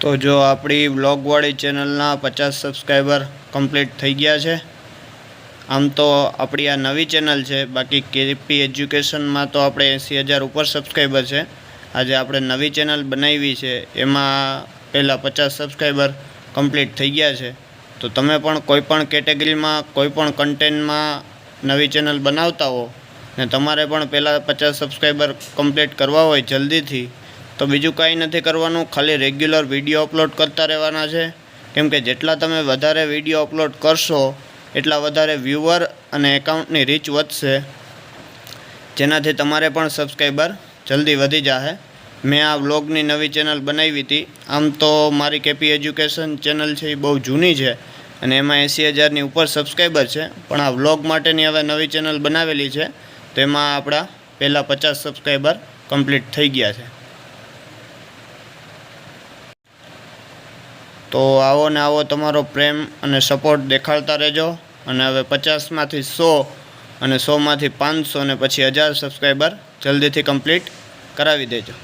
તો જો આપણી વ્લોગવાળી ચેનલના પચાસ સબસ્ક્રાઈબર કમ્પ્લીટ થઈ ગયા છે, આમ તો આપણી આ નવી ચેનલ છે, બાકી કેપી એજ્યુકેશનમાં તો આપણે એંસી હજાર ઉપર સબસ્ક્રાઈબર છે. આજે આપણે નવી ચેનલ બનાવી છે, એમાં પહેલાં પચાસ સબસ્ક્રાઈબર કમ્પ્લીટ થઈ ગયા છે. તો તમે પણ કોઈપણ કેટેગરીમાં કોઈપણ કન્ટેન્ટમાં નવી ચેનલ બનાવતા હો, ને તમારે પણ પહેલાં પચાસ સબસ્ક્રાઈબર કમ્પ્લીટ કરવા હોય જલ્દીથી તો બીજું કાંઈ નથી કરવાનું, ખાલી રેગ્યુલર વીડિયો અપલોડ કરતા રહેવાના છે. કેમ કે જેટલા તમે વધારે વીડિયો અપલોડ કરશો, એટલા વધારે વ્યૂવર અને એકાઉન્ટની રીચ વધશે. જેનાથી તમારે પણ સબસ્ક્રાઈબર જલ્દી વધી જશે મેં આ વ્લોગની નવી ચેનલ બનાવી હતી. આમ તો મારી કેપી એજ્યુકેશન ચેનલ છે એ બહુ જૂની છે અને એમાં એંસી હજારની ઉપર સબસ્ક્રાઈબર છે. પણ આ વ્લોગ માટેની હવે નવી ચેનલ બનાવેલી છે. તેમાં આપણા પહેલાં પચાસ સબસ્ક્રાઈબર કમ્પ્લીટ થઈ ગયા છે. તો આવો ને આવો તમારો પ્રેમ અને સપોર્ટ દેખાડતા રહેજો. અને હવે પચાસમાંથી સો અને સોમાંથી પાંચસો ને પછી હજાર સબસ્ક્રાઈબર જલ્દીથી કમ્પ્લીટ કરાવી દેજો.